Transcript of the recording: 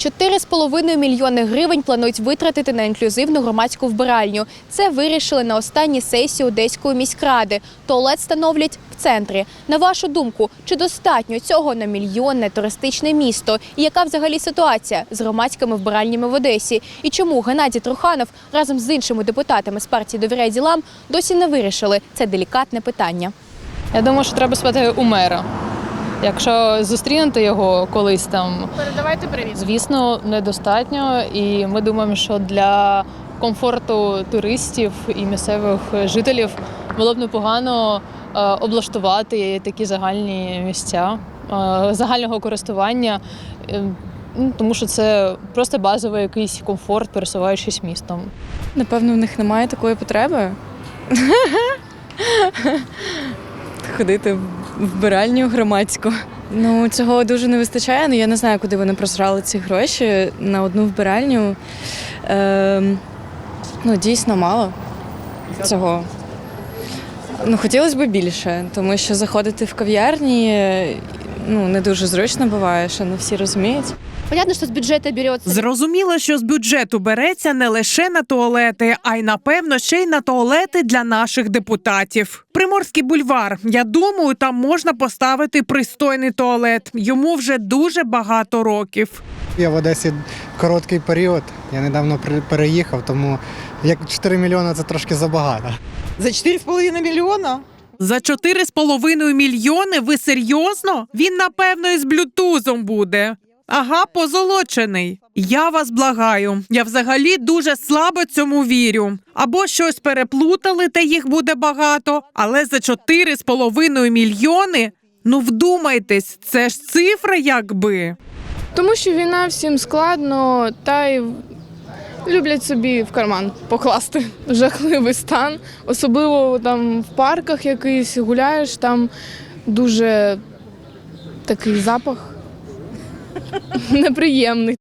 4,5 мільйони гривень планують витратити на інклюзивну громадську вбиральню. Це вирішили на останній сесії Одеської міськради. Туалет встановлять в центрі. На вашу думку, чи достатньо цього на мільйонне туристичне місто? І яка взагалі ситуація з громадськими вбиральнями в Одесі? І чому Геннадій Труханов разом з іншими депутатами з партії «Довіряй ділам» досі не вирішили це делікатне питання? Я думаю, що треба спитати у мера. Якщо зустрінути його колись там, Передавайте привіт. звісно, недостатньо. І ми думаємо, що для комфорту туристів і місцевих жителів було б непогано е, облаштувати такі загальні місця е, загального користування. е, ну, Тому що це просто базовий якийсь комфорт, пересуваючись містом. Напевно, в них немає такої потреби. Ходити вбиральню громадську. Ну, цього дуже не вистачає, але я не знаю, куди вони просрали ці гроші на одну вбиральню. Е, ну, дійсно мало цього. Ну, хотілося б більше, тому що заходити в кав'ярні ну, не дуже зручно буває, що не всі розуміють. Понятно, що з бюджету береться Зрозуміло, що з бюджету береться не лише на туалети, а й напевно ще й на туалети для наших депутатів. Приморський бульвар. Я думаю, там можна поставити пристойний туалет. Йому вже дуже багато років. Я в Одесі короткий період. Я недавно при- переїхав, тому як 4 мільйони це трошки забагато. За 4,5 мільйона? За 4,5 мільйони. Ви серйозно? Він напевно із блютузом буде. Ага, позолочений. Я вас благаю. Я взагалі дуже слабо цьому вірю. Або щось переплутали, та їх буде багато, але за 4,5 мільйони. Ну вдумайтесь, це ж цифра, якби. Тому що війна всім складно, та й люблять собі в карман покласти жахливий стан. Особливо там в парках якийсь гуляєш, там дуже такий запах неприємний.